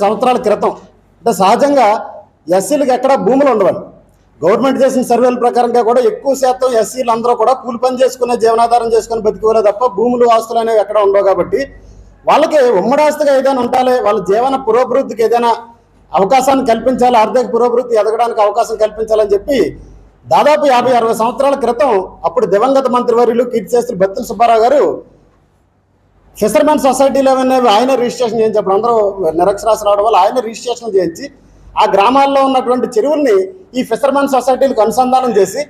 సంవత్సరాల క్రితం. అంటే సహజంగా ఎస్సీలకు ఎక్కడ భూములు ఉండవండి. గవర్నమెంట్ చేసిన సర్వేల ప్రకారంగా కూడా ఎక్కువ శాతం ఎస్సీలు అందరూ కూడా కూలి పని చేసుకునే జీవనాధారం చేసుకుని బతికివలే తప్ప భూములు ఆస్తులు అనేవి ఎక్కడ ఉండవు కాబట్టి వాళ్ళకి ఉమ్మడాస్తిగా ఏదైనా ఉండాలి. వాళ్ళ జీవన పురోభివృద్ధికి ఏదైనా అవకాశాన్ని కల్పించాలి. ఆర్థిక పురోభివృద్ధి ఎదగడానికి అవకాశం కల్పించాలని చెప్పి దాదాపు యాభై అరవై సంవత్సరాల క్రితం అప్పుడు దివంగత మంత్రివర్యులు కీర్తిశాస్త్రి బత్తుల సుబ్బారావు గారు ఫిషర్మెన్ సొసైటీలు అనేవి ఆయన రిజిస్ట్రేషన్ చేయించప్పుడు అందరూ నిరక్షరాస్యులు రావడం వల్ల ఆయన రిజిస్ట్రేషన్ చేయించి ఆ గ్రామాల్లో ఉన్నటువంటి చెరువుల్ని ఈ ఫిషర్మెన్ సొసైటీలకు అనుసంధానం చేసి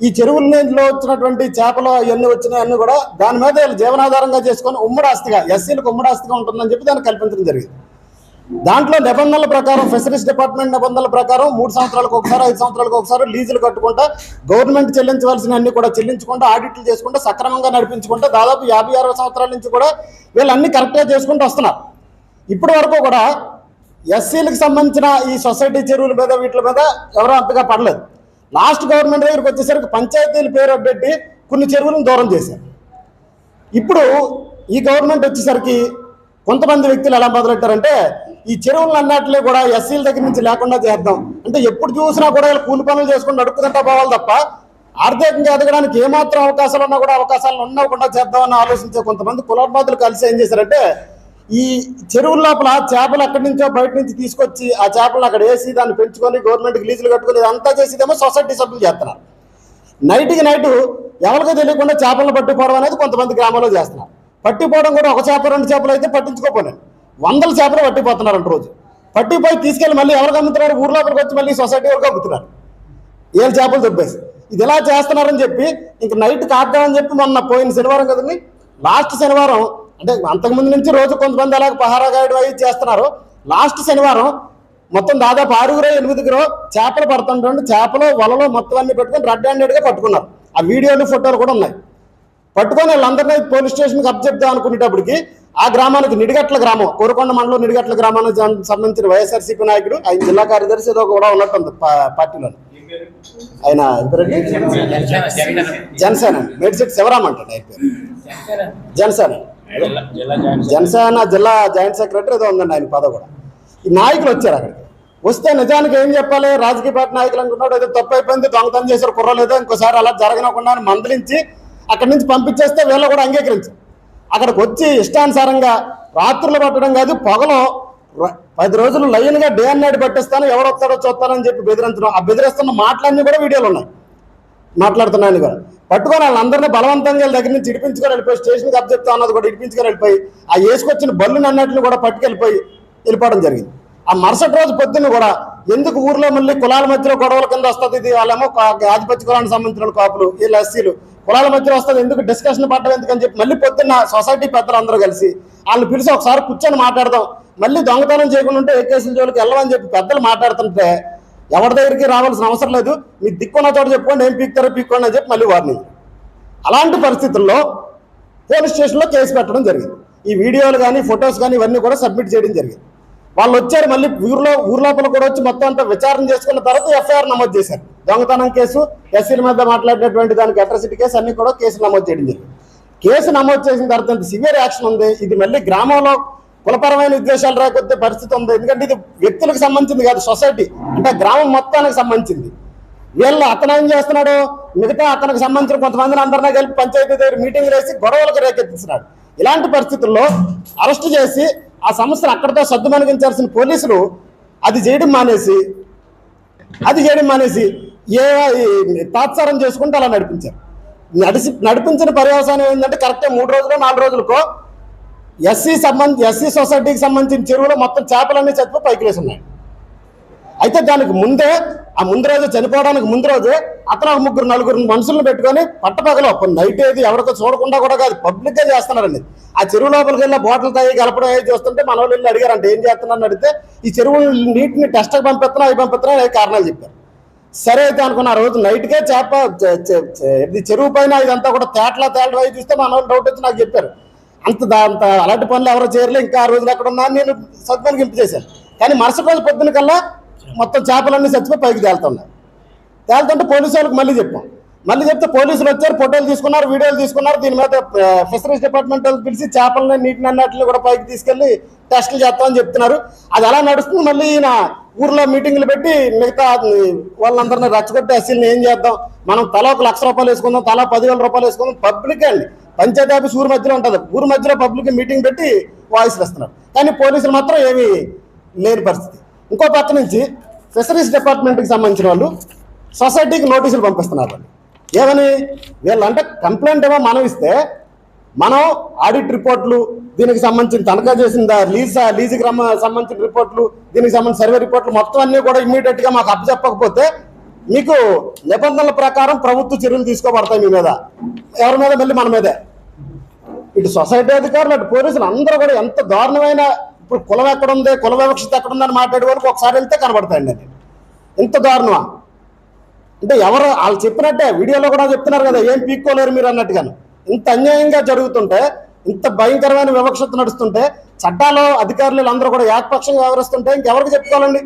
ఈ చెరువుల్లో వచ్చినటువంటి చేపలు అవన్నీ వచ్చినాయన్నీ కూడా దాని మీద వీళ్ళు జీవనాధారంగా చేసుకొని ఉమ్మడి ఆస్తిగా ఎస్సీలకు ఉమ్మడి ఆస్తిగా ఉంటుందని చెప్పి దాన్ని కల్పించడం జరిగింది. దాంట్లో నిబంధనల ప్రకారం ఫిషరీస్ డిపార్ట్మెంట్ నిబంధనల ప్రకారం మూడు సంవత్సరాలకు ఒకసారి ఐదు సంవత్సరాలకు ఒకసారి లీజులు కట్టుకుంటా గవర్నమెంట్ చెల్లించవలసిన అన్ని కూడా చెల్లించకుండా ఆడిట్లు చేసుకుంటా సక్రమంగా నడిపించుకుంటా దాదాపు యాభై అరవై సంవత్సరాల నుంచి కూడా వీళ్ళు అన్ని కరెక్ట్గా చేసుకుంటూ వస్తున్నారు. ఇప్పటి వరకు కూడా ఎస్సీలకు సంబంధించిన ఈ సొసైటీ చెరువుల మీద వీటి మీద ఎవరో అంతగా పడలేదు. లాస్ట్ గవర్నమెంట్ దగ్గరికి వచ్చేసరికి పంచాయతీల పేరు పెట్టి కొన్ని చెరువులను దూరం చేశారు. ఇప్పుడు ఈ గవర్నమెంట్ వచ్చేసరికి కొంతమంది వ్యక్తులు ఎలా మొదలెట్టారంటే ఈ చెరువులు అన్నట్లే కూడా ఎస్సీల దగ్గర నుంచి లేకుండా చేద్దాం. అంటే ఎప్పుడు చూసినా కూడా వీళ్ళు కూలి పనులు చేసుకుని నడుపుకుంటా పోవాలి తప్ప ఆర్థికంగా ఎదగడానికి ఏమాత్రం అవకాశాలు ఉన్నా కూడా అవకాశాలు ఉండకుండా చేద్దామని ఆలోచించే కొంతమంది కులబాదులు కలిసి ఏం చేశారంటే ఈ చెరువుల లోపల చేపలు అక్కడి నుంచో బయట నుంచి తీసుకొచ్చి ఆ చేపలను అక్కడ వేసి దాన్ని పెంచుకొని గవర్నమెంట్కి లీజులు కట్టుకొని ఇదంతా చేసేదేమో సొసైటీ సభ్యులు చేస్తున్నారు. నైట్కి నైట్ ఎవరికో తెలియకుండా చేపలను పట్టుకోవడం అనేది కొంతమంది గ్రామాల్లో చేస్తున్నారు. పట్టిపోవడం కూడా ఒక చేప రెండు చేపలు అయితే పట్టించుకోపోయినాయి వందల చేపలు పట్టిపోతున్నారు పట్టిపోతున్నారంట రోజు. పట్టిపోయి తీసుకెళ్ళి మళ్ళీ ఎవరికి అమ్ముతున్నారు? ఊర్లోపలికి వచ్చి మళ్ళీ సొసైటీ వరకు అమ్ముతున్నారు. ఏడు చేపలు దొబ్బేసి. ఇది ఇలా చేస్తున్నారని చెప్పి ఇంక నైట్ కాద్దామని చెప్పి మొన్న పోయిన శనివారం కదండి. లాస్ట్ శనివారం అంటే అంతకుముందు నుంచి రోజు కొంతమంది అలాగ పహారా గాయడం అవి చేస్తున్నారు. లాస్ట్ శనివారం మొత్తం దాదాపు ఆరుగురో ఎనిమిదిగురో చేపలు పడుతుంటే చేపలు వలలో మొత్తం అన్ని పెట్టుకొని రెడ్ హ్యాండెడ్గా పట్టుకున్నారు. ఆ వీడియోలు ఫోటోలు కూడా ఉన్నాయి. పట్టుకొని వాళ్ళందరినీ పోలీస్ స్టేషన్కి అప్పచెప్దాం అనుకునేటప్పటికి ఆ గ్రామానికి నిడిగట్ల గ్రామం కోరుకొండ మండలం నిడిగట్ల గ్రామానికి సంబంధించిన వైఎస్ఆర్సీపీ నాయకుడు ఆయన జిల్లా కార్యదర్శి ఏదో కూడా ఉన్నట్టుంది ఉంది పార్టీలో ఆయన జనసేన. మేడిసెట్ శివరామ్ అంటాడు ఆయన పేరు. జనసేన. జనసేన జిల్లా జాయింట్ సెక్రటరీ ఏదో ఉందండి ఆయన పదవి కూడా. ఈ నాయకులు వచ్చారు అక్కడికి. వస్తే నిజానికి ఏం చెప్పాలి? రాజకీయ పార్టీ నాయకులు అనుకున్నాడు ఏదో తప్పు అయిపోయింది దొంగతనం చేశారు కుర్రలేదో ఇంకోసారి అలా జరగనకుండా అని మందలించి అక్కడి నుంచి పంపించేస్తే వీళ్ళు కూడా అంగీకరించారు. అక్కడికి వచ్చి ఇష్టానుసారంగా రాత్రులు పట్టడం కాదు పొగలో పది రోజులు లైన్గా డే అండ్ నైట్ పట్టిస్తాను ఎవడొస్తాడో చూస్తానని చెప్పి బెదిరించడం. ఆ బెదిరిస్తున్న మాటలన్నీ కూడా వీడియోలు ఉన్నాయి. మాట్లాడుతున్నాను కూడా పట్టుకొని వాళ్ళందరినీ బలవంతంగా దగ్గర నుంచి ఇడిపించుకొని వెళ్ళిపోయి స్టేషన్కి అప్ చెప్తా అన్నది కూడా ఇడిపించుకొని వెళ్ళిపోయి ఆ వేసుకొచ్చిన బళ్ళు అన్నట్లు కూడా పట్టుకెళ్ళిపోయి వెళ్ళిపోవడం జరిగింది. ఆ మరుసటి రోజు పొద్దున్న కూడా ఎందుకు ఊర్లో మళ్ళీ కులాల మధ్యలో గొడవల కింద వస్తుంది ఇది? వాళ్ళేమో ఆధిపత్య కులానికి సంబంధించిన కాపులు వీళ్ళు ఎస్సీలు. కులాల మధ్యలో వస్తుంది. ఎందుకు డిస్కషన్ పడ్డం ఎందుకని చెప్పి మళ్ళీ పొద్దున్న సొసైటీ పెద్దలు అందరూ కలిసి వాళ్ళని పిలిచి ఒకసారి కూర్చొని మాట్లాడదాం. మళ్ళీ దొంగతనం చేయకుండా ఉంటే ఏ కేసుల జోలికి వెళ్ళమని చెప్పి పెద్దలు మాట్లాడుతుంటే ఎవరి దగ్గరికి రావాల్సిన అవసరం లేదు. మీ దిక్కున్న చోట చెప్పుకోండి ఏం పీక్తారో పీక్కోండి అని చెప్పి మళ్ళీ వార్నింగ్ అలాంటి పరిస్థితుల్లో పోలీస్ స్టేషన్లో కేసు పెట్టడం జరిగింది. ఈ వీడియోలు కానీ ఫొటోస్ కానీ ఇవన్నీ కూడా సబ్మిట్ చేయడం జరిగింది. వాళ్ళు వచ్చారు మళ్ళీ ఊర్లో ఊర్లోపల కూడా వచ్చి మొత్తం అంతా విచారణ చేసుకున్న తర్వాత ఎఫ్ఐఆర్ నమోదు చేశారు. దొంగతనం కేసు ఎస్సీల మీద మాట్లాడినటువంటి దానికి అట్రసిటీ కేసు అన్ని కూడా కేసు నమోదు చేయడం జరిగింది. కేసు నమోదు చేసిన తర్వాత సివియర్ యాక్షన్ ఉంది. ఇది మళ్ళీ గ్రామంలో కులపరమైన ఉద్దేశాలు రాకపోతే పరిస్థితి ఉంది. ఎందుకంటే ఇది వ్యక్తులకు సంబంధించింది కాదు సొసైటీ అంటే గ్రామం మొత్తానికి సంబంధించింది. వీళ్ళు అతను ఏం చేస్తున్నాడు? మిగతా అతనికి సంబంధించిన కొంతమందిని అందరినీ కలిపి పంచాయతీ దగ్గర మీటింగ్ వేసి గొడవలకు రేకెత్తిస్తున్నాడు. ఇలాంటి పరిస్థితుల్లో అరెస్ట్ చేసి ఆ సమస్యను అక్కడితో సర్దుమణిగించాల్సిన పోలీసులు అది చేయడం మానేసి అది చేయడం మానేసి ఏ ఈ తాత్సారం చేసుకుంటూ అలా నడిపించారు. నడిచి నడిపించిన పర్యవసానం ఏంటంటే కరెక్ట్గా మూడు రోజులు నాలుగు రోజులకో ఎస్సీ సంబంధ ఎస్సీ సొసైటీకి సంబంధించిన చెరువులో మొత్తం చేపలన్నీ చచ్చిపోయి పైకి వేసి ఉన్నాయి అయితే దానికి ముందే ఆ ముందు రోజు చనిపోవడానికి ముందు రోజే అతను ముగ్గురు నలుగురు మనుషులను పెట్టుకొని పట్టపగలు నైట్ ఏది ఎవరికో చూడకుండా కూడా కాదు పబ్లిక్గా చేస్తున్నారండి. ఆ చెరువు లోపలికి వెళ్ళి బాటిల్ తాగి కలపడం అవి చూస్తుంటే మన వాళ్ళు వెళ్ళి అడిగారంటే ఏం చేస్తున్నారని? అడిగితే ఈ చెరువు నీటిని టెస్ట్కి పంపిస్తున్నా అవి పంపిస్తున్నా అవి కారణాలు చెప్పారు. సరే అయితే అనుకున్న ఆ రోజు నైట్కే చేప ఇది చెరువు పైన ఇదంతా కూడా తేటలా తేటలు అయి చూస్తే మన వాళ్ళు డౌట్ వచ్చి నాకు చెప్పారు. అంత అంత అలాంటి పనులు ఎవరో చేయలే ఇంకా ఆ రోజులు ఎక్కడ ఉన్నా నేను సత్వానికి ఇంపు చేశాను కానీ మరుసటి రోజు పొద్దున కల్లా మొత్తం చేపలన్నీ చచ్చిపోయి పైకి తేలుతున్నాయి. తేలుతుంటే పోలీసు వాళ్ళకి మళ్ళీ చెప్పాం. మళ్ళీ చెప్తే పోలీసులు వచ్చారు ఫోటోలు తీసుకున్నారు వీడియోలు తీసుకున్నారు. దీని మీద ఫిషరీస్ డిపార్ట్మెంట్ వాళ్ళు పిలిచి చేపలని నీటిని అన్నట్లు కూడా పైకి తీసుకెళ్ళి టెస్టులు చేస్తామని చెప్తున్నారు. అది అలా నడుస్తుంది. మళ్ళీ ఈయన ఊర్లో మీటింగ్లు పెట్టి మిగతా వాళ్ళందరినీ రచ్చగొట్టి అసలు ఏం చేద్దాం? మనం తల ఒక లక్ష రూపాయలు వేసుకుందాం తల పదివేల రూపాయలు వేసుకుందాం. పబ్లిక్ అండి. పంచాయతీ ఆఫీస్ ఊరు మధ్యలో ఉంటుంది. ఊరు మధ్యలో పబ్లిక్ మీటింగ్ పెట్టి వాయిస్లు ఇస్తున్నారు కానీ పోలీసులు మాత్రం ఏమీ లేని పరిస్థితి. ఇంకో పక్క నుంచి ఫిషరీస్ డిపార్ట్మెంట్కి సంబంధించిన వాళ్ళు సొసైటీకి నోటీసులు పంపిస్తున్నారు. వాళ్ళు ఏమని? వీళ్ళంటే కంప్లైంట్ ఏమో మనం ఇస్తే మనం ఆడిట్ రిపోర్ట్లు దీనికి సంబంధించిన తనఖా చేసిన లీజ్? లీజుకి సంబంధించిన రిపోర్ట్లు దీనికి సంబంధించిన సర్వే రిపోర్ట్లు మొత్తం అన్ని కూడా ఇమ్మీడియట్గా మాకు అప్పచెప్పకపోతే మీకు నిబంధనల ప్రకారం ప్రభుత్వ చర్యలు తీసుకోబడతాయి మీ మీద. ఎవరి మీద? మళ్ళీ మన మీదే. ఇటు సొసైటీ అధికారులు అటు పోలీసులు అందరూ కూడా ఎంత దారుణమైన ఇప్పుడు కులం ఎక్కడ ఉంది కుల వివక్షత ఎక్కడ ఉందని మాట్లాడే వరకు ఒకసారి వెళ్తే కనబడతాయండి అది. ఇంత దారుణమా? అంటే ఎవరు వాళ్ళు చెప్పినట్టే వీడియోలో కూడా చెప్తున్నారు కదా ఏం పీక్కోలేరు మీరు అన్నట్టుగాను. ఇంత అన్యాయంగా జరుగుతుంటే ఇంత భయంకరమైన వివక్షత నడుస్తుంటే చట్టాలు అధికారులు అందరూ కూడా ఏకపక్షంగా వ్యవహరిస్తుంటే ఇంకెవరికి చెప్పుకోవాలండి?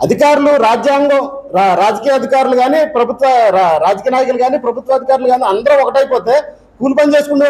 అధికారులు రాజ్యాంగం రా- రాజకీయ అధికారులు కానీ ప్రభుత్వ రా- రాజకీయ నాయకులు కానీ ప్రభుత్వ అధికారులు కానీ అందరూ ఒకటైపోతే కూలి పని చేసుకుంటే